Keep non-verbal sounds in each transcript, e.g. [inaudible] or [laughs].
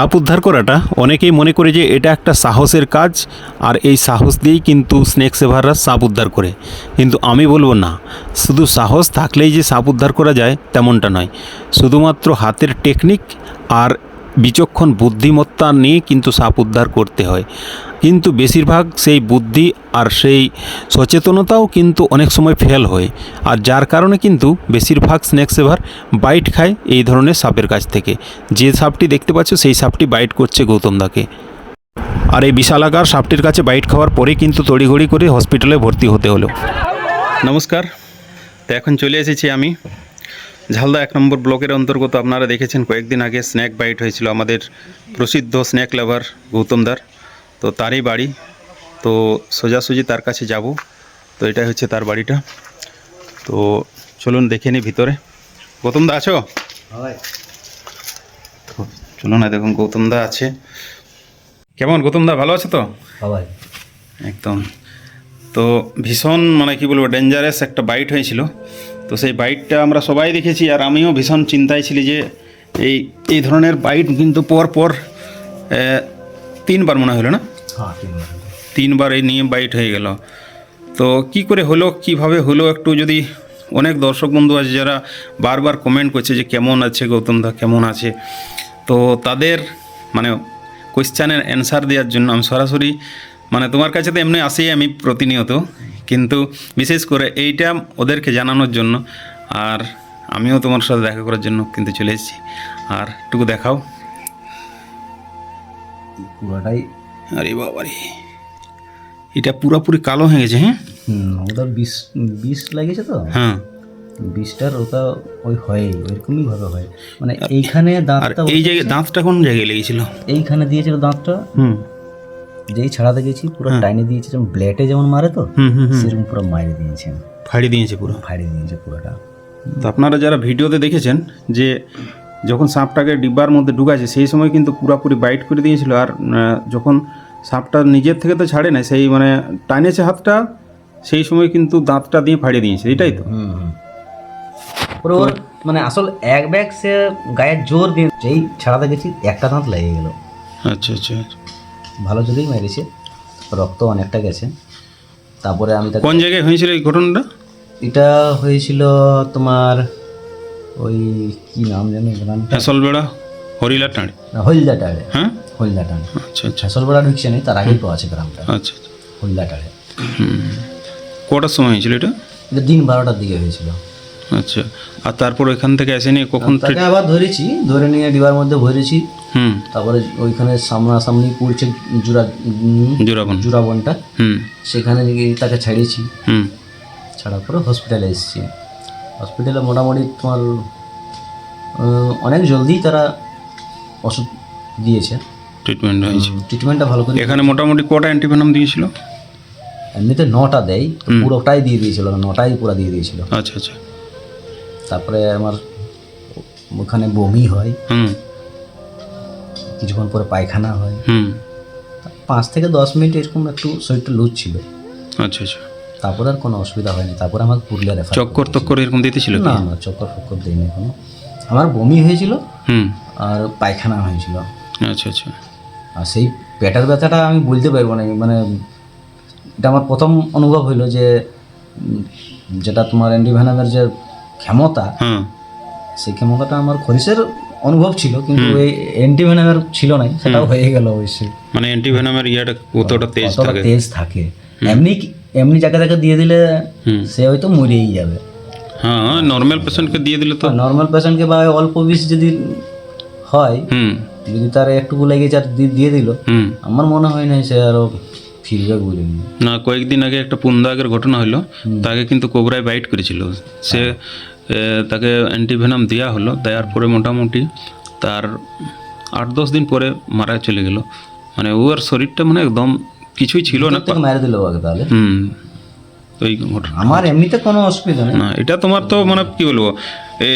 সাপ উদ্ধার করাটা অনেকেই মনে করে যে এটা একটা সাহসের কাজ, আর এই সাহস দিয়েই কিন্তু স্নেক সেভাররা সাপ উদ্ধার করে। কিন্তু আমি বলব না, শুধু সাহস থাকলেই যে সাপ উদ্ধার করা যায় তেমনটা নয়। শুধুমাত্র হাতের টেকনিক আর বিচক্ষণ বুদ্ধিমত্তা নিয়ে কিন্তু সাপ উদ্ধার করতে হয়। কিন্তু বেশিরভাগ সেই বুদ্ধি আর সেই সচেতনতাও কিন্তু অনেক সময় ফেল হয়। আর যার কারণে কিন্তু বেশিরভাগ স্নেক সেভার বাইট খায় এই ধরনের সাপের কাছ থেকে। যে সাপটি দেখতে পাচ্ছ, সেই সাপটি বাইট করছে গৌতম দাকে। আর এই বিশালাকার সাপটির কাছে বাইট খাওয়ার পরে কিন্তু তড়িঘড়ি করে হসপিটালে ভর্তি হতে হলো। নমস্কার। তো এখন চলে এসেছি আমি ঝালদা এক নম্বর ব্লকের অন্তর্গত আপনারা দেখেছেন কয়েকদিন আগে স্ন্যাক বাইট হয়েছিল আমাদের প্রসিদ্ধ স্ন্যাক লাভার গৌতমদার তো তারই বাড়ি। তো সোজাসুজি তার কাছে যাব। তো এটাই হচ্ছে তার বাড়িটা। তো চলুন দেখে নিই ভিতরে। গৌতমদা আছো? চলুন না দেখুন গৌতমদা আছে। কেমন গৌতমদা ভালো আছো তো? একদম। তো ভীষণ মানে কি বলব ডেঞ্জারাস একটা বাইট হয়েছিল। তো সেই বাইটটা আমরা সবাই দেখেছি আর আমিও ভীষণ চিন্তায় ছিলি যে এই এই ধরনের বাইট কিন্তু পর পর তিনবার মনে হলো না? হ্যাঁ তিনবার এই নিয়ে বাইট হয়ে গেল। তো কি করে হলো কীভাবে হলো একটু যদি অনেক দর্শক বন্ধু আছে যারা বারবার কমেন্ট করছে যে কেমন আছে গৌতম দা কেমন আছে? তো তাদের মানে কোয়েশ্চানের অ্যান্সার দেওয়ার জন্য আমি সরাসরি মানে তোমার কাছে তো এমনি আসি আমি প্রতিনিয়ত। কিন্তু বিশেষ করে এইটা ওদেরকে জানানোর জন্য আর আমিও তোমার সাথে দেখা করার জন্য কিন্তু চলে এসেছি। আর একটু দেখাও। পুরোটাই আরে বাবারে। এটা পুরোপুরি কালো হয়ে গেছে হ্যাঁ? ওটা বিষ বিষ লাগিয়েছে তো? হ্যাঁ। বিষটার ওটা ওই হয় ওইরকমই ভাবে হয়। মানে এইখানে দাঁতটা এই জায়গায় দাঁতটা কোন জায়গায় লেগেছিল? এইখানে দিয়েছিল দাঁতটা? হুম। যেই ছাড়াতে গেছি পুরো টাইনে দিয়েছে যেমন ব্লেটে যেমন মারে তো সেরকম পুরো মারি দিয়েছে ফাড়ি দিয়েছে পুরো? ফাড়ি দিয়েছে পুরোটা। তো আপনারা যারা ভিডিওতে দেখেছেন যে যখন সাপটাকে ডিব্বার মধ্যে ঢুকাছে সেই সময় কিন্তু পুরোপুরি বাইট করে দিয়েছিল। আর যখন সাপটা নিজের থেকে তো ছাড়ে না সেই মানে টানেছে হাতটা সেই সময় কিন্তু দাঁতটা দিয়ে ফাড়িয়ে দিয়েছে। এটাই তো। পুরো মানে আসল এক ব্যাগ সে গায়ের জোর দিয়ে যেই ছাড়াতে গেছি একটা দাঁত লেগে গেল। আচ্ছা আচ্ছা। ভালো জোরেই মেরেছে রক্ত অনেকটা গেছে। তারপরে আমি কোন জায়গায় হয়েছিল এই ঘটনাটা? এটা হয়েছিল তোমার ওই কি নাম জানি গ্রামটা ফেসলবেড়া হরিলা টাঁড়ি হলদাটাড়ে হ্যাঁ? হলদাটাড়ে আচ্ছা আচ্ছা। ফেসলপাড়া ঢুকছে নেই তার আগেই তো আছে গ্রামটা। আচ্ছা আচ্ছা। হলদাটাড়ে কটার সময় হয়েছিল এটা? এটা দিন বারোটার দিকে হয়েছিল। আচ্ছা। আর তারপর ওইখান থেকে আসেনি কখন তাকে আবার ধরেছি ধরে নিয়ে ডিবার মধ্যে ভরেছি। হুম। তারপরে ওইখানে সামনাসামনি পড়ছে জুরা জোরাবন। জুরাবনটা। হুম। সেখানে গিয়ে তাকে ছাড়িয়েছি। হুম। ছাড়ার পরে হসপিটালে এসেছি। হসপিটালে মোটামুটি তোমার অনেক জলদি তারা ওষুধ দিয়েছে। ট্রিটমেন্ট হয়েছে। ট্রিটমেন্টটা ভালো করে এখানে মোটামুটি কটা অ্যান্টিভেনাম দিয়েছিল? এমনিতে নটা দেয় পুরোটাই দিয়ে দিয়েছিল নটাই পুরো দিয়ে দিয়েছিল। আচ্ছা আচ্ছা। তারপরে আমার ওখানে বমি হয়। হুম। কিছুক্ষণ পরে পায়খানা হয়। হুম। পাঁচ থেকে দশ মিনিট এরকম একটু শরীরটা লুজ ছিল। আচ্ছা আচ্ছা। তারপরে আর কোনো অসুবিধা হয়নি। তারপরে আমার পুরুলিয়া রেফার চক্কর টক্কর এরকম দিতেছিল কি? না না চক্কর ফক্কর দিইনি কোনো আমার বমি হয়েছিল হুম। আর পায়খানা হয়েছিল। আচ্ছা আচ্ছা। আর সেই পেটের ব্যথাটা আমি বলতে পারব না। মানে এটা আমার প্রথম অনুভব হইল যে যেটা তোমার অ্যান্টিভেনামের যে ক্ষমতা হ্যাঁ সেই ক্ষমতাটা আমার খরিসের অনুভব ছিল কিন্তু এই অ্যান্টিভেনামের ছিল নাই সেটাও হয়ে গেল অবশ্যই। মানে অ্যান্টিভেনামের ইয়াটা কতটা তেজ থাকে। তেজ থাকে। এমনি এমনি জায়গা জায়গা দিয়ে দিলে সে হয়তো মরেই যাবে। হ্যাঁ নর্মাল পেশেন্টকে দিয়ে দিলে তো নর্মাল পেশেন্টকে বা অল্প বিষ যদি হয় হুম। যদি তার একটুকু লেগে যা দি- দিয়ে দিল আমার মনে হয় না সে আরও ফিরবে বলিনি না কয়েকদিন আগে একটা পুন্দাগের ঘটনা হলো তাকে কিন্তু কোবরায় বাইট করেছিল। সে এ, তাকে অ্যান্টিভেনাম দেওয়া হলো দেওয়ার পরে মোটামুটি তার আট দশ দিন পরে মারা চলে গেল। মানে ওর শরীরটা মানে একদম কিছুই ছিল না। মেরে দিল তাহলে? হুম ওই ঘটনা। আমার এমনিতে কোনো অসুবিধা নেই। না এটা তোমার তো মানে কি বলব? এ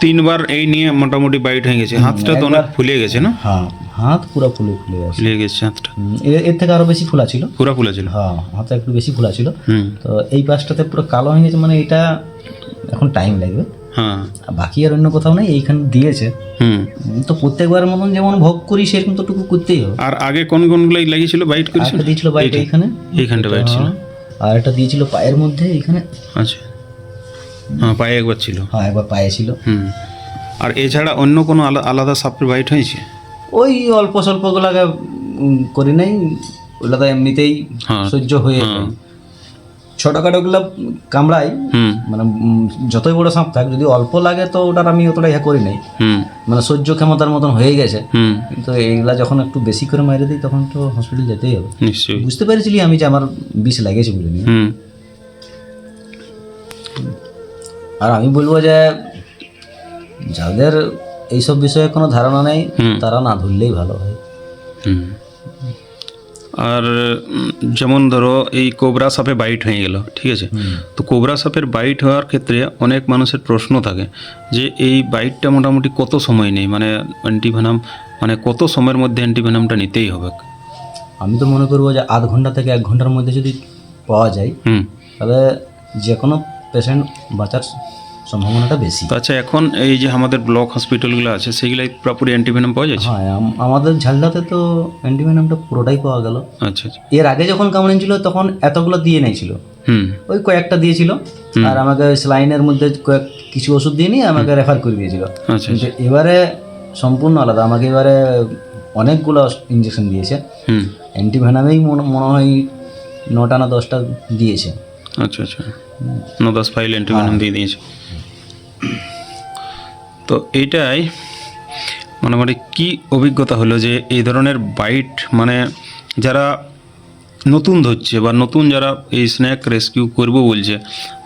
তিনবার এই নিয়ে মোটামুটি বাইট হয়ে গেছে। হাতটা তো অনেক ফুলে গেছে না? হ্যাঁ হাত পুরো ফুলে ফুলে গেছে। ফুলে গেছে হাতটা। এর- থেকে আরও বেশি ফোলা ছিল? পুরা ফুলে ছিল। হ্যাঁ হাতে একটু বেশি ফোলা ছিল। তো এই পাশটাতে পুরো কালো হয়ে গেছে মানে এটা এখন টাইম লাগবে। হ্যাঁ। বাকি আর অন্য কোথাও নেই এইখানে দিয়েছে। হুম। তো প্রত্যেকবার মতন যেমন ভোগ করি সেরকম তো টুকু করতেই হবে। আর আগে কোন কোনগুলো লাগিয়েছিল? বাইট করেছিল? দিয়েছিল বাইক এইখানে। এইখানটা বাইট ছিল। হ্যাঁ। আর একটা দিয়েছিল পায়ের মধ্যে এইখানে। আচ্ছা। হ্যাঁ পায়ে একবার ছিল। হ্যাঁ একবার পায়ে ছিল। হুম। আর এছাড়া অন্য কোনো আলাদা সাপের বাইট হয়েছে? ওই অল্প স্বল্প গুলাকে করি নাই। ওগুলো তো এমনিতেই হ্যাঁ। সহ্য হয়ে হ্যাঁ। যায় ছোটখাটো গুলা কামড়াই। মানে যতই বড় সাপ থাক যদি অল্প লাগে তো ওটার আমি অতটা ইয়া করি নাই। মানে সহ্য ক্ষমতার মতন হয়ে গেছে। হুম। কিন্তু এইগুলা যখন একটু বেশি করে মাইরে দিই তখন তো হসপিটাল যেতেই হবে। বুঝতে পেরেছিলি আমি যে আমার বিষ লেগেছে বলে। নিয়ে আর আমি বলব যে যাদের এইসব বিষয়ে কোনো ধারণা নেই। তারা না ধরলেই ভালো হয়। হুম। আর যেমন ধরো এই কোবরা সাপে বাইট হয়ে গেল ঠিক আছে? তো কোবরা সাপের বাইট হওয়ার ক্ষেত্রে অনেক মানুষের প্রশ্ন থাকে যে এই বাইটটা মোটামুটি কত সময় নেই? মানে অ্যান্টিভেনাম মানে কত সময়ের মধ্যে অ্যান্টিভেনামটা নিতেই হবে? আমি তো মনে করব যে আধ ঘণ্টা থেকে এক ঘণ্টার মধ্যে যদি পাওয়া যায় তাহলে যে কোনো পেশেন্ট বাঁচার সম্ভাবনাটা বেশি। আচ্ছা এখন এই যে আমাদের ব্লক হসপিটালগুলো আছে সেগুলাই পুরোপুরি অ্যান্টিভেনাম পাওয়া যাচ্ছে? হ্যাঁ আম- আমাদের ঝালদাতে তো অ্যান্টিভেনামটা পুরোটাই পাওয়া গেল। আচ্ছা আচ্ছা। এর আগে যখন কামড়েছিল তখন এতগুলো দিয়ে নিয়েছিল হুম। ওই কয়েকটা দিয়েছিল। আর আমাকে স্লাইনের মধ্যে কয়েক কিছু ওষুধ দিয়ে নিয়ে আমাকে রেফার করে দিয়েছিল। আচ্ছা কিন্তু এবারে সম্পূর্ণ আলাদা। আমাকে এবারে অনেকগুলো ইঞ্জেকশন দিয়েছে। হুম। অ্যান্টিভেনামেই মনে মনে হয় নটা না দশটা দিয়েছে। আচ্ছা আচ্ছা। ন দশ ফাইল অ্যান্টিভেনাম দিয়ে দিয়েছে। তো এইটাই মোটামুটি কি অভিজ্ঞতা হলো যে এই ধরনের বাইট মানে যারা নতুন ধরছে বা নতুন যারা এই স্ন্যাক রেস্কিউ করব বলছে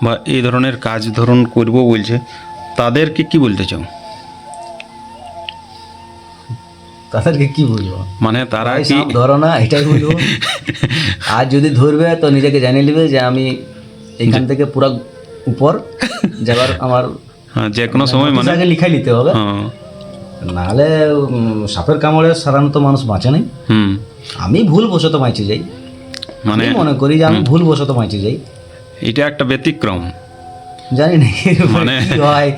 বা এই ধরনের কাজ ধরুন করব বলছে তাদেরকে কি বলতে চাও? তাদেরকে কি বলব? মানে তারা ধরো না এটাই বলব। [laughs] আর যদি ধরবে তো নিজেকে জানিয়ে নেবে যে আমি এখান থেকে পুরো উপর যাবার আমার হ্যাঁ, যে কোনো সময় মানে আগে লিখাই নিতে হবে। হ্যাঁ। নাহলে সাপের কামড়ে সাধারণত মানুষ বাঁচে নাই। আমি ভুল বশত বাঁচে যাই। মানে মনে করি যে আমি ভুল বশত বাঁচে যাই। এটা একটা ব্যতিক্রম। জানি না মানে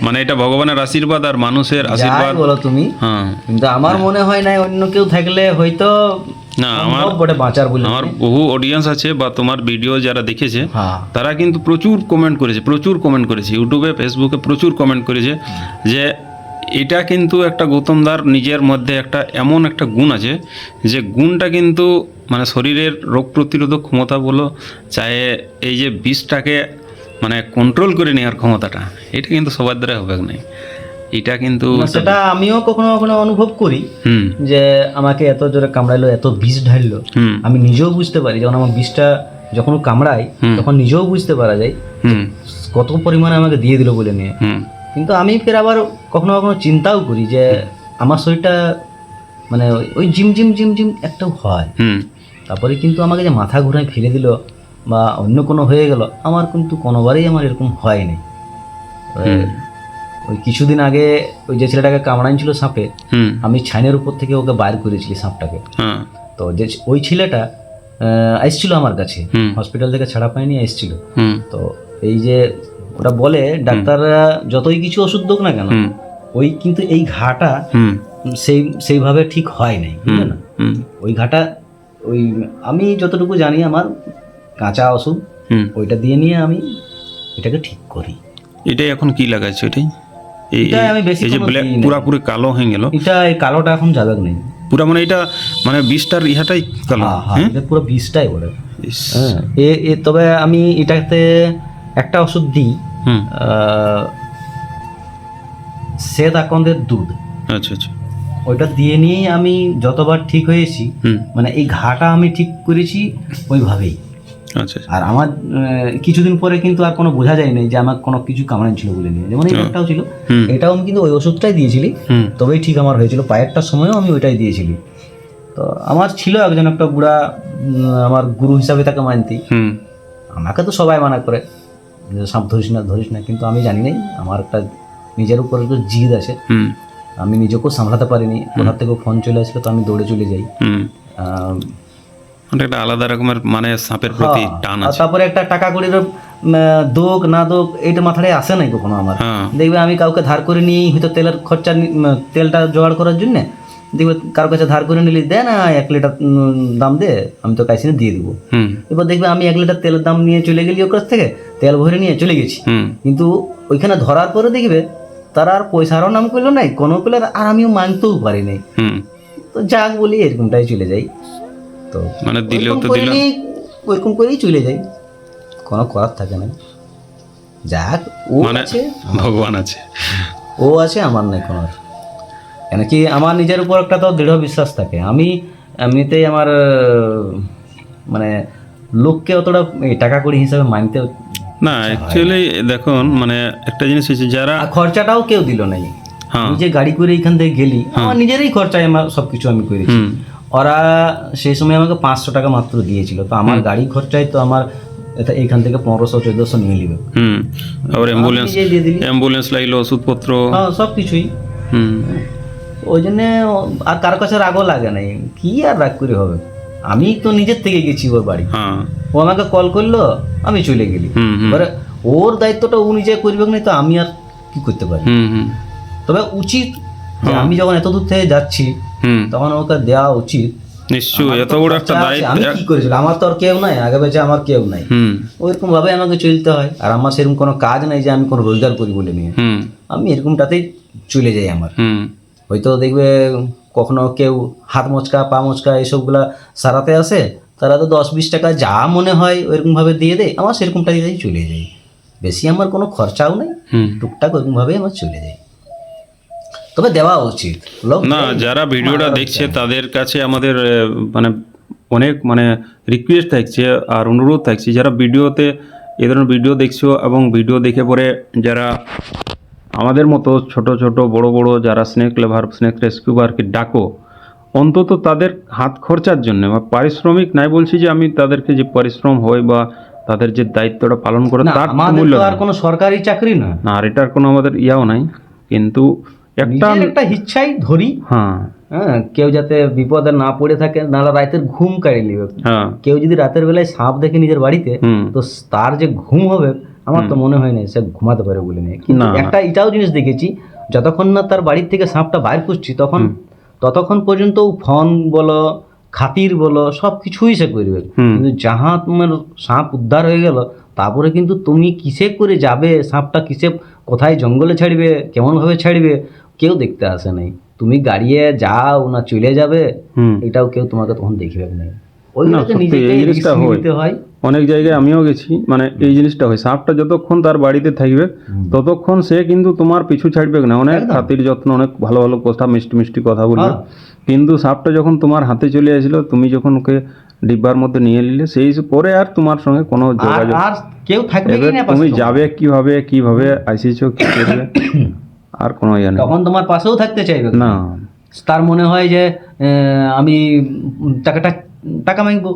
মানে এটা ভগবানের আশীর্বাদ আর মানুষের আশীর্বাদ। বলো তুমি। হ্যাঁ। কিন্তু আমার মনে হয় না অন্য কেউ থাকলে হয়তো না আমার বটে বাঁচার বলে আমার বহু অডিয়েন্স আছে বা তোমার ভিডিও যারা দেখেছে হ্যাঁ। তারা কিন্তু প্রচুর কমেন্ট করেছে প্রচুর কমেন্ট করেছে। ইউটিউবে ফেসবুকে প্রচুর কমেন্ট করেছে যে এটা কিন্তু একটা গৌতমদার নিজের মধ্যে একটা এমন একটা গুণ আছে যে গুণটা কিন্তু মানে শরীরের রোগ প্রতিরোধক ক্ষমতা বলো চাহে এই যে বিষটাকে মানে কন্ট্রোল করে নেওয়ার ক্ষমতাটা এটা কিন্তু সবার দ্বারা হবে না এটা কিন্তু সেটা আমিও কখনো কখনো অনুভব করি যে আমাকে এত জোরে কামড়াইলো এত বিষ ঢাললো আমি নিজেও বুঝতে পারি। যখন আমার বিষটা যখন কামড়াই তখন নিজেও বুঝতে পারা যায় কত পরিমাণে আমাকে দিয়ে দিল বলে নিয়ে। কিন্তু আমি ফের আবার কখনো কখনো চিন্তাও করি যে আমার শরীরটা মানে ওই- জিম জিম জিম জিম একটাও হয়। তারপরে কিন্তু আমাকে যে মাথা ঘুরায় ফেলে দিল বা অন্য কোনো হয়ে গেল আমার কিন্তু কোনোবারই আমার এরকম হয়নি। ওই কিছুদিন আগে ওই যে ছেলেটাকে কামড়াইছিল সাপে আমি ছাইনের উপর থেকে ওকে বাইর করেছি সাপটাকে। হ্যাঁ। তো যে ওই ছেলেটা এসছিল আমার কাছে হসপিটাল থেকে ছাড়া পায়নি এসছিল। তো এই যে ওটা বলে ডাক্তাররা যতই কিছু ওষুধ দোক না কেন ওই কিন্তু এই ঘাটা হুম। সেই সেইভাবে ঠিক হয় নাই বুঝলে না? ওই ঘাটা ওই আমি যতটুকু জানি আমার কাঁচা ওষুধ ওইটা দিয়ে নিয়ে আমি এটাকে ঠিক করি। এটাই এখন কি লাগাইছো এটাই এই আমি বেশি এই যে ব্ল্যাক পুরাপুরি কালো হয়ে গেল। এটা এই কালোটা এখন যাবে নেই। পুরা মানে এটা মানে বিষটার ইহাটাই কালো। হ্যাঁ হ্যাঁ পুরো বিষটাই বলে। হ্যাঁ এ এ তবে আমি এটাতে একটা ওষুধ দিই। শ্বেত আকন্দের দুধ। আচ্ছা আচ্ছা। ওইটা দিয়ে নিয়েই আমি যতবার ঠিক হয়েছি মানে এই ঘাটা আমি ঠিক করেছি ওইভাবেই। আর আমার কিছুদিন পরে কিন্তু আর কোনো বোঝা যায় নাই যে আমার কোনো কিছু কামড়ান ছিল বলে নিয়ে। যেমন এই একটাও ছিল। এটাও আমি কিন্তু ওই ওষুধটাই দিয়েছিলি। তবেই ঠিক আমার হয়েছিল। পায়েরটার সময়ও আমি ওইটাই দিয়েছিলি। তো আমার ছিল একজন একটা বুড়া আমার গুরু হিসাবে তাকে মানতি। আমাকে তো সবাই মানা করে। সাপ ধরিস না ধরিস না কিন্তু আমি জানি নাই। আমার একটা নিজের উপর একটু জিদ আছে। আমি নিজেকেও সামলাতে পারিনি। কোথার থেকে ফোন চলে আসলো তো আমি দৌড়ে চলে যাই। একটা আলাদা রকমের মানে সাপের প্রতি টান আছে। তারপরে একটা টাকা কড়ির দোক না দোক এইটা মাথায় আসে নাই কখনো আমার। হ্যাঁ। দেখবে আমি কাউকে ধার করে নিয়েই হয়তো তেলের খরচা তেলটা জোগাড় করার জন্য দেখবে কারোর কাছে ধার করে নিলি দে না এক লিটার দাম দে আমি তো কাছে দিয়ে দিব। এবার দেখবে আমি এক লিটার তেলের দাম নিয়ে চলে গেলি ওর কাছ থেকে তেল ভরে নিয়ে চলে গেছি। কিন্তু ওইখানে ধরার পরে দেখবে তারা আর পয়সারও নাম করল নাই কোনো করলে আর আমিও মানতেও পারি নাই। তো যাক বলি এরকমটাই চলে যাই। তো মানে দিলেও তো দিল ওইরকম করেই চলে যাই। কোনো করার থাকে না। যাক ও মানে আছে। ভগবান আছে। ও আছে আমার নাই কোনো। কেন কি আমার নিজের উপর একটা তো দৃঢ় বিশ্বাস থাকে। আমি এমনিতেই আমার মানে লোককে অতটা টাকা কড়ি হিসাবে মানতে না অ্যাকচুয়ালি দেখুন মানে একটা জিনিস হচ্ছে যারা খরচাটাও কেউ দিল নাই। হ্যাঁ। নিজে গাড়ি করে এখান থেকে গেলি আমার নিজেরই খরচায় আমার সব কিছু আমি করেছি। ওরা সেই সময় আমাকে পাঁচশো টাকা মাত্র দিয়েছিল। তো আমার গাড়ি খরচায় তো আমার এটা এইখান থেকে পনেরোশো চোদ্দোশো নিয়ে নিবে হুম। অ্যাম্বুলেন্স লাগল ওষুধপত্র। হ্যাঁ সব কিছুই। হুম। ওই জন্যে আর কারও কাছে রাগও লাগে নাই। কি আর রাগ করে হবে? আমি তো নিজের থেকে গেছি ওর বাড়ি। হ্যাঁ। ও আমাকে কল করল আমি চলে গেলি। এবারে ওর দায়িত্বটা ও নিজে করবে না তো আমি আর কি করতে পারি? হুম হুম। তবে উচিত আমি যখন এত দূর থেকে যাচ্ছি হুম। তখন ওকে দেওয়া উচিত। নিশ্চয়ই এত বড় একটা দায়িত্ব। আমি কি করেছিলাম? আমার তো আর কেউ নাই আগে আমার কেউ নাই। ওইরকম ভাবে আমাকে চলতে হয়। আর আমার সেরকম কোনো কাজ নাই যে আমি কোনো রোজগার করি বলে নিয়ে। আমি এরকমটাতেই চলে যাই আমার। হুম। হয়তো দেখবে কখনো কেউ হাত মোচকা পা মোচকা এইসবগুলা সারাতে আসে তারা তো দশ বিশ টাকা যা মনে হয় ওইরকমভাবে দিয়ে দেয় আমার সেরকমটা দিয়েই চলে যায়। বেশি আমার কোনো খরচাও নেই। টুকটাক ওইরকমভাবেই আমার চলে যায়। তবে দেওয়া উচিত। না যারা ভিডিওটা দেখছে তাদের কাছে আমাদের মানে অনেক মানে রিকোয়েস্ট থাকছে আর অনুরোধ থাকছে। যারা ভিডিওতে এ ধরনের ভিডিও দেখছ এবং ভিডিও দেখে পরে যারা আমাদের মতো ছোট ছোট বড় বড় যারা স্নেক লেভার স্নেক রেস্কিউবারকে ডাকো অন্তত তাদের হাত খরচার জন্য বা পারিশ্রমিক নাই বলছি যে আমি তাদেরকে যে পরিশ্রম হয় বা তাদের যে দায়িত্বটা পালন করে তার মূল্য আর কোনো সরকারি চাকরি না। না আর এটার কোনো আমাদের ইয়াও নাই। কিন্তু একটা একটা ইচ্ছাই ধরি। হ্যাঁ। হ্যাঁ কেউ যাতে বিপদে না পড়ে থাকে নাহলে রাতের ঘুম কাড়ি নিবে। হ্যাঁ। কেউ যদি রাতের বেলায় সাপ দেখে নিজের বাড়িতে তো তার যে ঘুম হবে আমার তো মনে হয় না সে ঘুমাতে পারে বলে নেই। কিন্তু একটা এটাও জিনিস দেখেছি যতক্ষণ না তার বাড়ির থেকে সাপটা বাইর করছি তখন ততক্ষণ পর্যন্ত ফোন বলো খাতির বলো সব কিছুই সে করবে। কিন্তু যাহা তোমার সাপ উদ্ধার হয়ে গেল তারপরে কিন্তু তুমি কিসে করে যাবে সাপটা কিসে কোথায় জঙ্গলে ছাড়বে কেমনভাবে ছাড়বে কেউ দেখতে আসে নাই। তুমি গাড়িয়ে যাও না চলে যাবে এটাও কেউ তোমাকে তখন দেখবে না। জিনিসটা হয়। অনেক জায়গায় আমিও গেছি মানে এই জিনিসটা হয় সাপটা যতক্ষণ তার বাড়িতে থাকবে ততক্ষণ সে কিন্তু তোমার পিছু ছাড়বে না অনেক। খাতির যত্ন অনেক ভালো ভালো কথা মিষ্টি মিষ্টি কথা বলবে হ্যাঁ। কিন্তু সাপটা যখন তোমার হাতে চলে আসলো তুমি যখন ওকে ডিব্বার মধ্যে নিয়ে নিলে সেই পরে আর তোমার সঙ্গে কোনো আর যোগাযোগ কেউ থাকবে তুমি যাবে কীভাবে কীভাবে আসিছো কি করবে আর কোনো ইয়ে নেই তখন তোমার পাশেও থাকতে চাইবে না। তার মনে হয় যে আহ, আমি টাকাটা টাকা মাগবো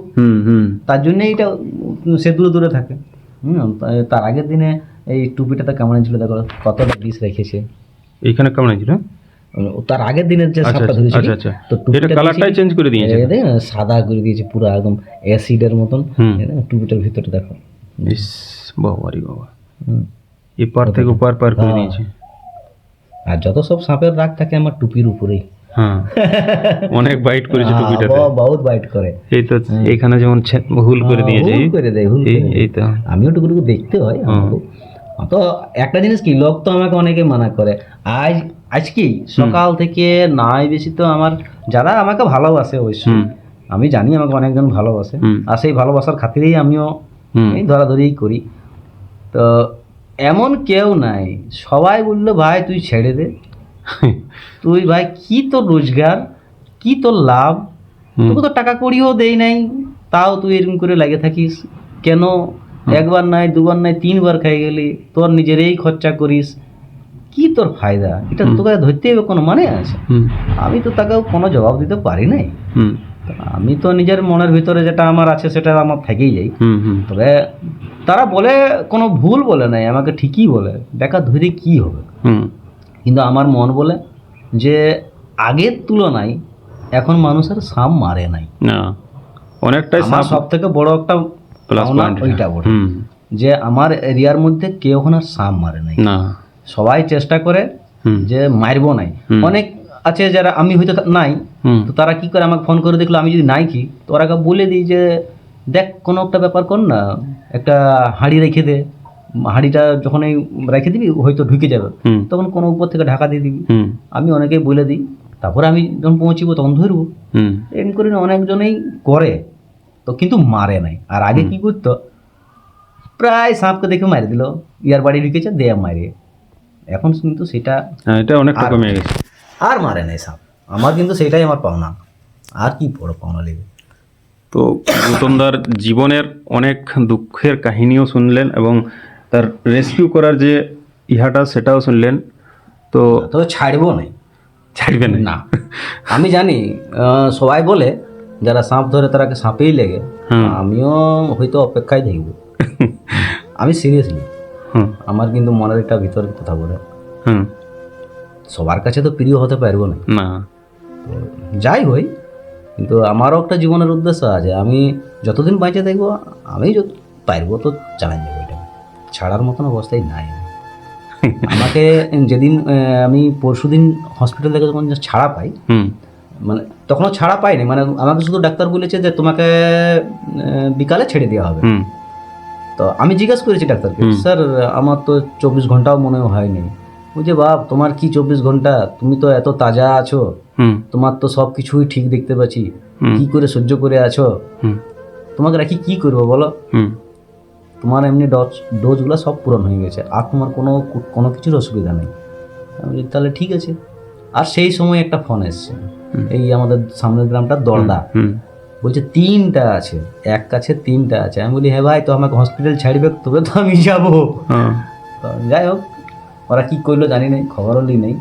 তার জন্য এইটা সে দূরে দূরে থাকে। হুম। তার আগের দিনে এই টুপিটাতে কেমন ছিল দেখো কতটা বিষ রেখেছে। এইখানে কেমন ছিল? তার আগের দিনের যে আচ্ছা সাপটা আচ্ছা, ধরেছিল আচ্ছা আচ্ছা। তো টুপিটা কালারটাই চেঞ্জ করে দিয়েছে। সাদা করে দিয়েছে পুরো একদম অ্যাসিডের মতন। টুপিটার ভিতরে দেখো। ইস বাবারি বাবা। এপার থেকে ওপার পার করে হ্যাঁ। দিয়েছে। আর যত সব সাপের রাগ থাকে আমার টুপির উপরেই। হ্যাঁ। [laughs] অনেক বাইট করেছে হ্যাঁ, টুপিটাতে। বহুত বাইট করে। এই তো এখানে যেমন হুল করে দিয়েছে। হুল করে দেয় হুল এই তো। আমিও টুকুটুকু দেখতে হয় তো একটা জিনিস কি লোক তো আমাকে অনেকে মানা করে। আজ আজ কি সকাল থেকে নাই বেশি তো আমার যারা আমাকে ভালোবাসে অবশ্যই। আমি জানি আমাকে অনেকজন ভালোবাসে। আর সেই ভালোবাসার খাতিরেই আমিও এই ধরাধরিই করি। তো এমন কেউ নাই। সবাই বলল ভাই তুই ছেড়ে দে। তুই ভাই কি তোর রোজগার? কি তোর লাভ? তোকে তো টাকা কড়িও দেই নাই। তাও তুই এরকম করে লাগে থাকিস। কেন? একবার নাই দুবার নাই তিনবার খাই গেলি। তোর নিজেরই খরচা করিস। কি তোর ফায়দা? এটা তোকে ধরতে হবে কোনো মানে আছে? আমি তো তাকে কোনো জবাব দিতে পারি নাই। আমি তো নিজের মনের ভিতরে যেটা আমার আছে সেটা আমার থেকেই যাই। তবে তারা বলে কোনো ভুল বলে নাই। আমাকে ঠিকই বলে। দেখা ধরে কি হবে। কিন্তু আমার মন বলে যে আগের তুলনায় এখন মানুষের সাম মারে নাই। অনেকটাই আমার সব থেকে বড় একটা ওইটা বড় যে আমার এরিয়ার মধ্যে কেউ এখন আর সাপ মারে নাই। সবাই চেষ্টা করে যে মারবো নাই। অনেক আছে যারা আমি হয়তো নাই। তো তারা কি করে আমাকে ফোন করে দেখল আমি যদি নাই কি তো ওরা বলে দিই যে দেখ কোনো একটা ব্যাপার কর না। একটা হাঁড়ি রেখে দে। হাঁড়িটা যখন এই রেখে দিবি হয়তো ঢুকে যাবে। তখন কোনো উপর থেকে ঢাকা দিয়ে দিবি। আমি অনেকেই বলে দিই তারপরে আমি যখন পৌঁছিব তখন ধরবো। এরকম করে না অনেকজনেই করে তো কিন্তু মারে নাই। আর আগে কি করতো প্রায় সাপকে দেখে মারি দিল ইয়ার বাড়ি ঢুকেছে দেয়া মারে। এখন কিন্তু সেটা হ্যাঁ এটা অনেকটা কমে গেছে। আর মারে নাই সাপ। আমার কিন্তু সেটাই আমার পাওনা। আর কি বড় পাওনা লেগে। তো গৌতমদার জীবনের অনেক দুঃখের কাহিনীও শুনলেন এবং তার রেস্কিউ করার যে ইহাটা সেটাও শুনলেন। তো তবে ছাড়বো নাই ছাড়বে না। আমি জানি সবাই বলে যারা সাপ ধরে তারাকে সাপেই লেগে। আমিও হয়তো অপেক্ষায় দেখব। আমি সিরিয়াসলি হুম। আমার কিন্তু মনের একটা ভিতরের কথা বলে। হুম। সবার কাছে তো প্রিয় হতে পারব না। না। যাই হই কিন্তু আমারও একটা জীবনের উদ্দেশ্য আছে। আমি যতদিন বাঁচে দেখব আমি যত পারব তো চালাই যাব। এটা ছাড়ার মতন অবস্থায় নাই। আমাকে যেদিন আমি পরশুদিন হসপিটাল থেকে যখন ছাড়া পাই মানে তখনও ছাড়া পাইনি মানে আমাকে শুধু ডাক্তার বলেছে যে তোমাকে বিকালে ছেড়ে দেওয়া হবে। তো আমি জিজ্ঞেস করেছি ডাক্তারকে স্যার আমার তো চব্বিশ ঘন্টাও মনে হয়নি। বুঝে বাপ তোমার কি চব্বিশ ঘণ্টা? তুমি তো এত তাজা আছো। তোমার তো সব কিছুই ঠিক দেখতে পাচ্ছি। কি করে সহ্য করে আছো? তোমাকে রাখি কি করব বলো? হুম। তোমার এমনি ডোজ ডোজগুলো সব পূরণ হয়ে গেছে। আর তোমার কোনো কোনো কিছুর অসুবিধা নেই। আমি তাহলে ঠিক আছে। আর সেই সময় একটা ফোন এসছে। এই আমাদের সামনের গ্রামটা দরদা। বলছে তিনটা আছে। এক কাছে তিনটা আছে। আমি বলি হ্যাঁ ভাই তো আমাকে হসপিটাল ছাড়বে তবে তো আমি যাব। হ্যাঁ। যাই হোক ওরা কি করল জানি নাই খবরও লি নেই।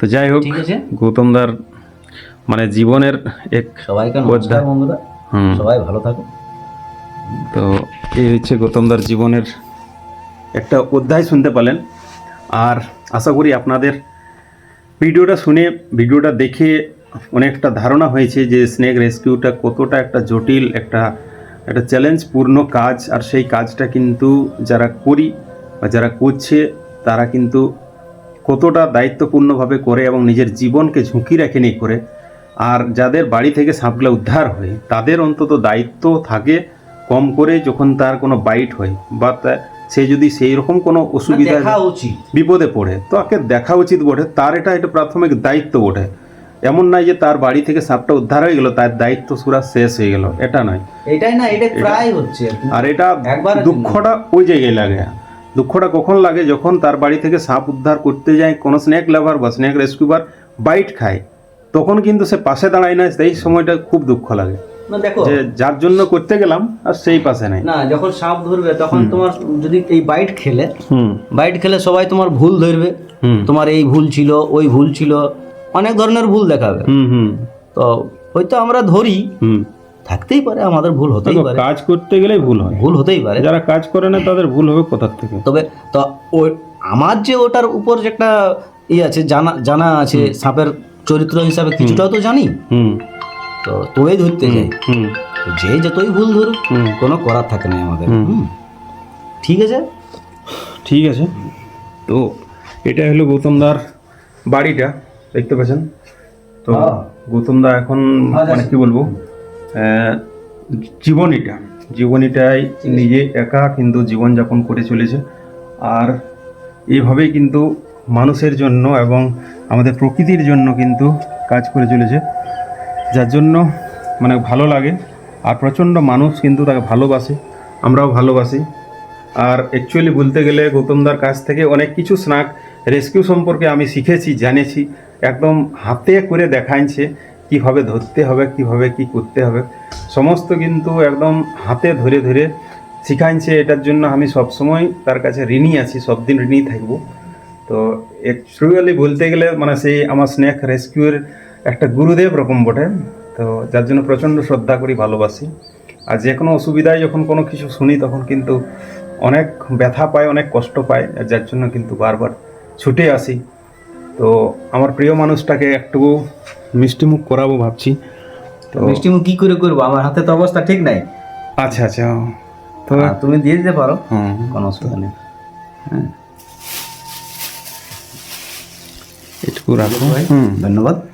তো যাই হোক ঠিক আছে। গৌতমদার মানে জীবনের এক সবাইকে নমস্কার বন্ধুরা। সবাই ভালো থাকো। তো এই হচ্ছে গৌতমদার জীবনের একটা অধ্যায় শুনতে পেলেন। আর আশা করি আপনাদের ভিডিওটা শুনে, ভিডিওটা দেখে অনেকটা ধারণা হয়েছে যে স্নেক রেস্কিউটা কতটা একটা জটিল, একটা একটা চ্যালেঞ্জপূর্ণ কাজ। আর সেই কাজটা কিন্তু যারা করি বা যারা করছে, তারা কিন্তু কতটা দায়িত্বপূর্ণভাবে করে এবং নিজের জীবনকে ঝুঁকি রেখে নিয়ে করে। আর যাদের বাড়ি থেকে সাপগুলো উদ্ধার হয়, তাদের অন্তত দায়িত্ব থাকে কম করে যখন তার কোনো বাইট হয় বা সে যদি সেই রকম কোনো অসুবিধা উচিত। বিপদে পড়ে তো তাকে দেখা উচিত বটে। তার এটা এটা প্রাথমিক দায়িত্ব বটে। এমন নয় যে তার বাড়ি থেকে সাপটা উদ্ধার হয়ে গেল তার দায়িত্ব সুরা শেষ হয়ে গেল এটা নয়। এটাই না এটাই প্রায় হচ্ছে আর এটা একবার দুঃখটা ওই জায়গায় লাগে। দুঃখটা কখন লাগে? যখন তার বাড়ি থেকে সাপ উদ্ধার করতে যায় কোনো স্নেক লাভার বা স্নেক রেস্কিউবার বাইট খায় তখন কিন্তু সে পাশে দাঁড়ায় না সেই সময়টা খুব দুঃখ লাগে। যে যার জন্য করতে গেলাম আর সেই পাশে নাই। না যখন সাপ ধরবে তখন তোমার যদি এই বাইট খেলে হুম। বাইট খেলে সবাই তোমার ভুল ধরবে। তোমার এই ভুল ছিল ওই ভুল ছিল অনেক ধরনের ভুল দেখাবে। হুম হুম। তো হয়তো আমরা ধরি হুম। থাকতেই পারে আমাদের ভুল হতেই পারে। কাজ করতে গেলেই ভুল হয়। ভুল হতেই পারে। যারা কাজ করে না তাদের ভুল হবে কোথার থেকে? তবে তো ওই আমার যে ওটার উপর যে একটা ই আছে জানা জানা আছে সাপের চরিত্র হিসাবে কিছুটাও তো জানি। হুম। তো তোই ধরতে যাই। যে যতই ভুল ধরুক কোনো করার থাকে না আমাদের। ঠিক আছে? ঠিক আছে। তো এটা হলো গৌতম দার বাড়িটা দেখতে পাচ্ছেন? তো গৌতম দা এখন হ্যাঁ, মানে কি বলব? জীবনীটা। জীবনীটাই নিজে একা কিন্তু জীবনযাপন করে চলেছে। আর এইভাবেই কিন্তু মানুষের জন্য এবং আমাদের প্রকৃতির জন্য কিন্তু কাজ করে চলেছে। যার জন্য মানে ভালো লাগে। আর প্রচণ্ড মানুষ কিন্তু তাকে ভালোবাসে, আমরাও ভালোবাসি। আর অ্যাকচুয়ালি বলতে গেলে গৌতমদার কাছ থেকে অনেক কিছু স্নাক রেস্কিউ সম্পর্কে আমি শিখেছি, জেনেছি। একদম হাতে করে দেখাইছে কীভাবে ধরতে হবে কীভাবে কি করতে হবে। সমস্ত কিন্তু একদম হাতে ধরে ধরে শিখাইছে। এটার জন্য আমি সবসময় তার কাছে ঋণী আছি সব দিন ঋণী থাকব। তো অ্যাকচুয়ালি বলতে গেলে মানে সেই আমার স্নেক রেস্কিউর একটা গুরুদেব রকম বটে তো যার জন্য প্রচণ্ড শ্রদ্ধা করি ভালোবাসি। আর যে কোনো অসুবিধায় যখন কোনো কিছু শুনি তখন কিন্তু অনেক ব্যথা পায় অনেক কষ্ট পায় আর যার জন্য কিন্তু বারবার ছুটে আসি। তো আমার প্রিয় মানুষটাকে একটু মিষ্টিমুখ করাবো ভাবছি। তো মিষ্টি মুখ কি করে করব? আমার হাতে তো অবস্থা ঠিক নাই। আচ্ছা আচ্ছা। তো তুমি দিয়ে দিতে পারো। হুম। কোনো অসুবিধা নেই। হ্যাঁ। এটুকু রাখো। হুম। ধন্যবাদ।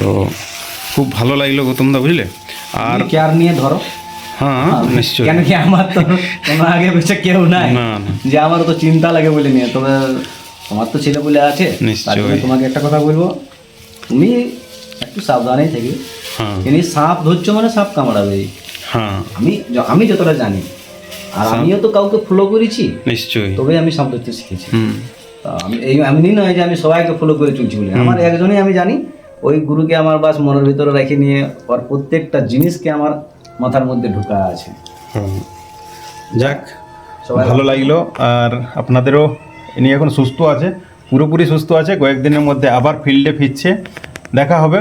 তো খুব ভালো লাগল গৌতম দা বুঝলে? আর কেয়ার নিয়ে ধরো। হ্যাঁ নিশ্চয়ই। কেন কি আমার তো কোনো আগে পেছে কেউ নাই। যে আমারও তো চিন্তা লাগে বলে নিয়ে। তবে তোমার তো ছেলে বলে আছে। নিশ্চয়ই। তোমাকে একটা কথা বলব। তুমি একটু সাবধানেই থাকি। হ্যাঁ। তিনি সাপ ধরছো মানে সাপ কামড়াবে। হ্যাঁ। আমি আমি যতটা জানি। আর আমিও তো কাউকে ফলো করেছি। নিশ্চয়ই। তবে আমি সাপ ধরতে শিখেছি। আমি এই এমনি নয় যে আমি সবাইকে ফলো করে চলছি বলে। আমার একজনই আমি জানি। ওই গুরুকে আমার বাস মনের ভিতরে রেখে নিয়ে ওর প্রত্যেকটা জিনিসকে আমার মাথার মধ্যে ঢুকা আছে। যাক ভালো লাগল। আর আপনাদেরও ইনি এখন সুস্থ আছে পুরোপুরি সুস্থ আছে কয়েকদিনের মধ্যে আবার ফিল্ডে ফিরছে। দেখা হবে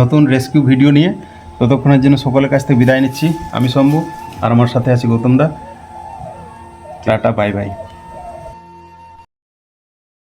নতুন রেস্কিউ ভিডিও নিয়ে। ততক্ষণের জন্য সকলের কাছ থেকে বিদায় নিচ্ছি। আমি শম্ভু আর আমার সাথে আছি Gautam da. Tata bye bye.